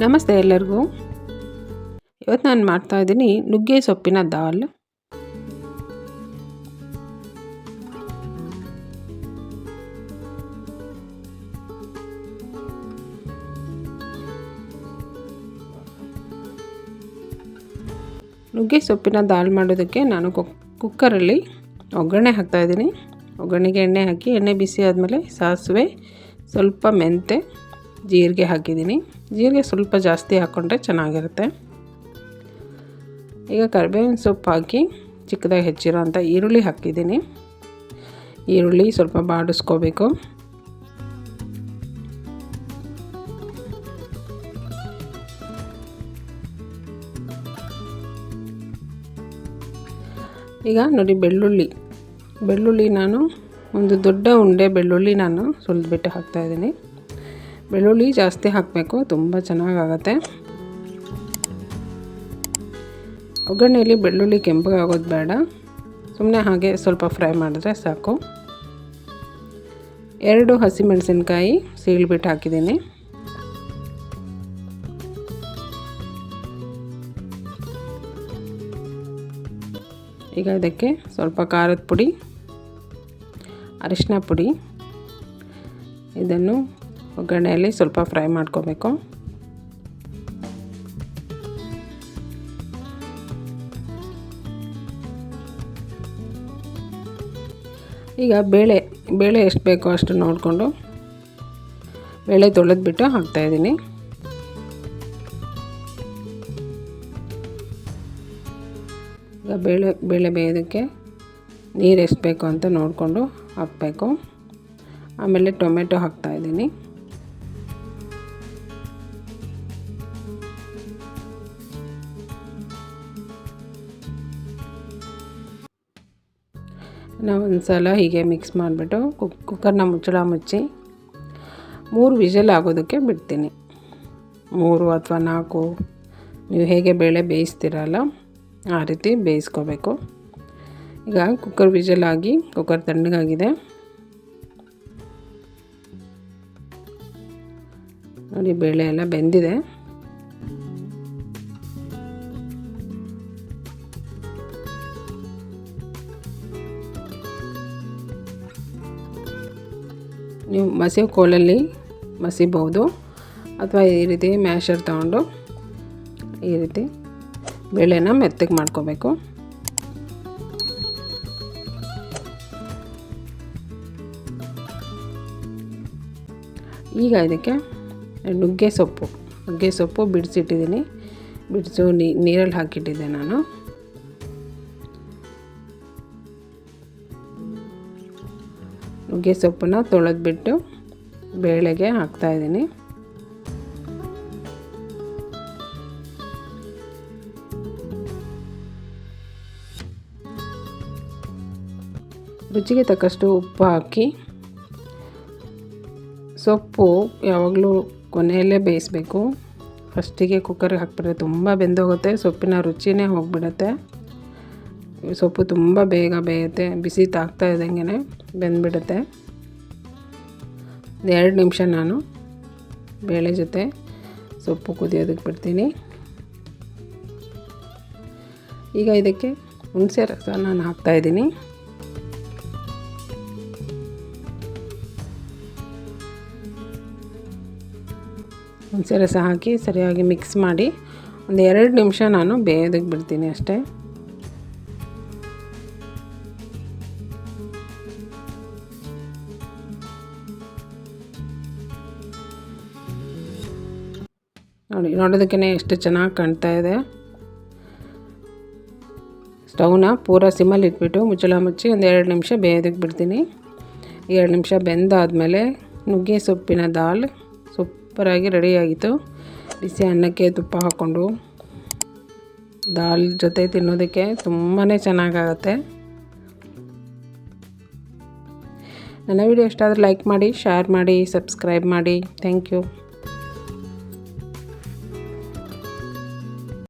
ನಮಸ್ತೆ ಎಲ್ಲರಿಗೂ. ಇವತ್ತು ನಾನು ಮಾಡ್ತಾ ಇದ್ದೀನಿ ನುಗ್ಗೆ ಸೊಪ್ಪಿನ ದಾಲ್. ನುಗ್ಗೆ ಸೊಪ್ಪಿನ ದಾಲ್ ಮಾಡೋದಕ್ಕೆ ನಾನು ಕುಕ್ಕರಲ್ಲಿ ಒಗ್ಗರಣೆ ಹಾಕ್ತಾಯಿದ್ದೀನಿ ಒಗ್ಗರಣೆಗೆ ಎಣ್ಣೆ ಹಾಕಿ, ಎಣ್ಣೆ ಬಿಸಿ ಆದಮೇಲೆ ಸಾಸಿವೆ, ಸ್ವಲ್ಪ ಮೆಂತೆ ಜೀರಿಗೆ ಹಾಕಿದ್ದೀನಿ. ಜೀರಿಗೆ ಸ್ವಲ್ಪ ಜಾಸ್ತಿ ಹಾಕ್ಕೊಂಡ್ರೆ ಚೆನ್ನಾಗಿರುತ್ತೆ. ಈಗ ಕರಿಬೇವಿನ ಸೊಪ್ಪು ಹಾಕಿ ಚಿಕ್ಕದಾಗಿ ಹೆಚ್ಚಿರೋ ಅಂಥ ಈರುಳ್ಳಿ ಹಾಕಿದ್ದೀನಿ. ಈರುಳ್ಳಿ ಸ್ವಲ್ಪ ಬಾಡಿಸ್ಕೋಬೇಕು. ಈಗ ನೋಡಿ ಬೆಳ್ಳುಳ್ಳಿ. ಬೆಳ್ಳುಳ್ಳಿ ನಾನು ಒಂದು ದೊಡ್ಡ ಉಂಡೆ ಬೆಳ್ಳುಳ್ಳಿ ನಾನು ಸುಲಿದ್ಬಿಟ್ಟು ಹಾಕ್ತಾಯಿದ್ದೀನಿ ಬೆಳ್ಳುಳ್ಳಿ ಜಾಸ್ತಿ ಹಾಕಬೇಕು, ತುಂಬ ಚೆನ್ನಾಗಾಗತ್ತೆ. ಒಗ್ಗರಣೆಯಲ್ಲಿ ಬೆಳ್ಳುಳ್ಳಿ ಕೆಂಪಗಾಗೋದು ಬೇಡ. ಸುಮ್ಮನೆ ಹಾಗೆ ಸ್ವಲ್ಪ ಫ್ರೈ ಮಾಡಿದ್ರೆ ಸಾಕು. ಎರಡು ಹಸಿಮೆಣಸಿನ್ಕಾಯಿ ಸೀಳ್ಬಿಟ್ಟು ಹಾಕಿದ್ದೀನಿ. ಈಗ ಇದಕ್ಕೆ ಸ್ವಲ್ಪ ಖಾರದ ಪುಡಿ, ಅರಿಶಿನ ಪುಡಿ, ಇದನ್ನು ಒಗ್ಗರಣೆಯಲ್ಲಿ ಸ್ವಲ್ಪ ಫ್ರೈ ಮಾಡ್ಕೋಬೇಕು. ಈಗ ಬೇಳೆ ಬೇಳೆ ಎಷ್ಟು ಬೇಕೋ ಅಷ್ಟು ನೋಡಿಕೊಂಡು ಬೇಳೆ ತೊಳೆದ್ಬಿಟ್ಟು ಹಾಕ್ತಾಯಿದ್ದೀನಿ ಈಗ ಬೇಳೆ ಬೇಳೆ ಬೇಯೋದಕ್ಕೆ ನೀರು ಎಷ್ಟು ಬೇಕು ಅಂತ ನೋಡಿಕೊಂಡು ಹಾಕಬೇಕು. ಆಮೇಲೆ ಟೊಮೆಟೊ ಹಾಕ್ತಾಯಿದ್ದೀನಿ ನಾವು ಒಂದು ಸಲ ಹೀಗೆ ಮಿಕ್ಸ್ ಮಾಡಿಬಿಟ್ಟು ಕುಕ್, ಕುಕ್ಕರ್ನ ಮುಚ್ಚಳ ಮುಚ್ಚಿ ಮೂರು ವಿಷಲ್ ಆಗೋದಕ್ಕೆ ಬಿಡ್ತೀನಿ. ಮೂರು ಅಥವಾ ನಾಲ್ಕು. ನೀವು ಹೇಗೆ ಬೇಳೆ ಬೇಯಿಸ್ತೀರಲ್ಲ ಆ ರೀತಿ ಬೇಯಿಸ್ಕೋಬೇಕು. ಈಗ ಕುಕ್ಕರ್ ವಿಷಲ್ ಆಗಿ, ಕುಕ್ಕರ್ ತಣ್ಣಗಾಗಿದೆ. ನೋಡಿ, ಬೇಳೆ ಎಲ್ಲ ಬೆಂದಿದೆ. ನೀವು ಮಸಿ ಕೋಲಲ್ಲಿ ಮಸಿಬಹುದು ಅಥವಾ ಈ ರೀತಿ ಮ್ಯಾಶರ್ ತಗೊಂಡು ಈ ರೀತಿ ಬೇಳೆನ ಮೆತ್ತಗೆ ಮಾಡ್ಕೋಬೇಕು. ಈಗ ಇದಕ್ಕೆ ನುಗ್ಗೆ ಸೊಪ್ಪು. ನುಗ್ಗೆ ಸೊಪ್ಪು ಬಿಡಿಸಿಟ್ಟಿದ್ದೀನಿ. ಬಿಡಿಸು ನೀರಲ್ಲಿ ಹಾಕಿಟ್ಟಿದ್ದೆ ನಾನು. ನುಗ್ಗೆ ಸೊಪ್ಪನ್ನ ತೊಳೆದ್ಬಿಟ್ಟು ಬೇಳೆಗೆ ಹಾಕ್ತಾಯಿದ್ದೀನಿ ರುಚಿಗೆ ತಕ್ಕಷ್ಟು ಉಪ್ಪು ಹಾಕಿ ಸೊಪ್ಪು ಯಾವಾಗಲೂ ಕೊನೆಯಲ್ಲೇ ಬೇಯಿಸಬೇಕು. ಫಸ್ಟಿಗೆ ಕುಕ್ಕರ್ಗೆ ಹಾಕ್ಬಿಟ್ರೆ ತುಂಬ ಬೆಂದೋಗುತ್ತೆ, ಸೊಪ್ಪಿನ ರುಚಿನೇ ಹೋಗಿಬಿಡುತ್ತೆ. ಸೊಪ್ಪು ತುಂಬ ಬೇಗ ಬೇಯುತ್ತೆ, ಬಿಸಿ ತಾಗ್ತಾ ಇದ್ದಂಗೆ ಬೆಂದ್ಬಿಡುತ್ತೆ. ಎರಡು ನಿಮಿಷ ನಾನು ಬೇಳೆ ಜೊತೆ ಸೊಪ್ಪು ಕುದಿಯೋದಕ್ಕೆ ಬಿಡ್ತೀನಿ. ಈಗ ಇದಕ್ಕೆ ಹುಣಸೆ ರಸ ನಾನು ಹಾಕ್ತಾಯಿದ್ದೀನಿ ಹುಣಸೆ ರಸ ಹಾಕಿ ಸರಿಯಾಗಿ ಮಿಕ್ಸ್ ಮಾಡಿ ಒಂದು ಎರಡು ನಿಮಿಷ ನಾನು ಬೇಯೋದಕ್ಕೆ ಬಿಡ್ತೀನಿ ಅಷ್ಟೇ. ನೋಡಿ ನೋಡೋದಕ್ಕೇ ಎಷ್ಟು ಚೆನ್ನಾಗಿ ಕಾಣ್ತಾ ಇದೆ. ಸ್ಟೌನ ಪೂರ ಸಿಮ್ಮಲ್ಲಿ ಇಟ್ಬಿಟ್ಟು ಮುಚ್ಚಳ ಮುಚ್ಚಿ ಒಂದು ಎರಡು ನಿಮಿಷ ಬೇಯೋದಕ್ಕೆ ಬಿಡ್ತೀನಿ. ಎರಡು ನಿಮಿಷ ಬೆಂದಾದಮೇಲೆ ನುಗ್ಗೆ ಸೊಪ್ಪಿನ ದಾಲ್ ಸೂಪರಾಗಿ ರೆಡಿಯಾಗಿತ್ತು ಬಿಸಿ ಅನ್ನಕ್ಕೆ ತುಪ್ಪ ಹಾಕ್ಕೊಂಡು ದಾಲ್ ಜೊತೆ ತಿನ್ನೋದಕ್ಕೆ ತುಂಬಾ ಚೆನ್ನಾಗಾಗತ್ತೆ. ನನ್ನ ವಿಡಿಯೋ ಇಷ್ಟ ಆದರೆ ಲೈಕ್ ಮಾಡಿ ಶೇರ್ ಮಾಡಿ ಸಬ್ಸ್ಕ್ರೈಬ್ ಮಾಡಿ. Thank you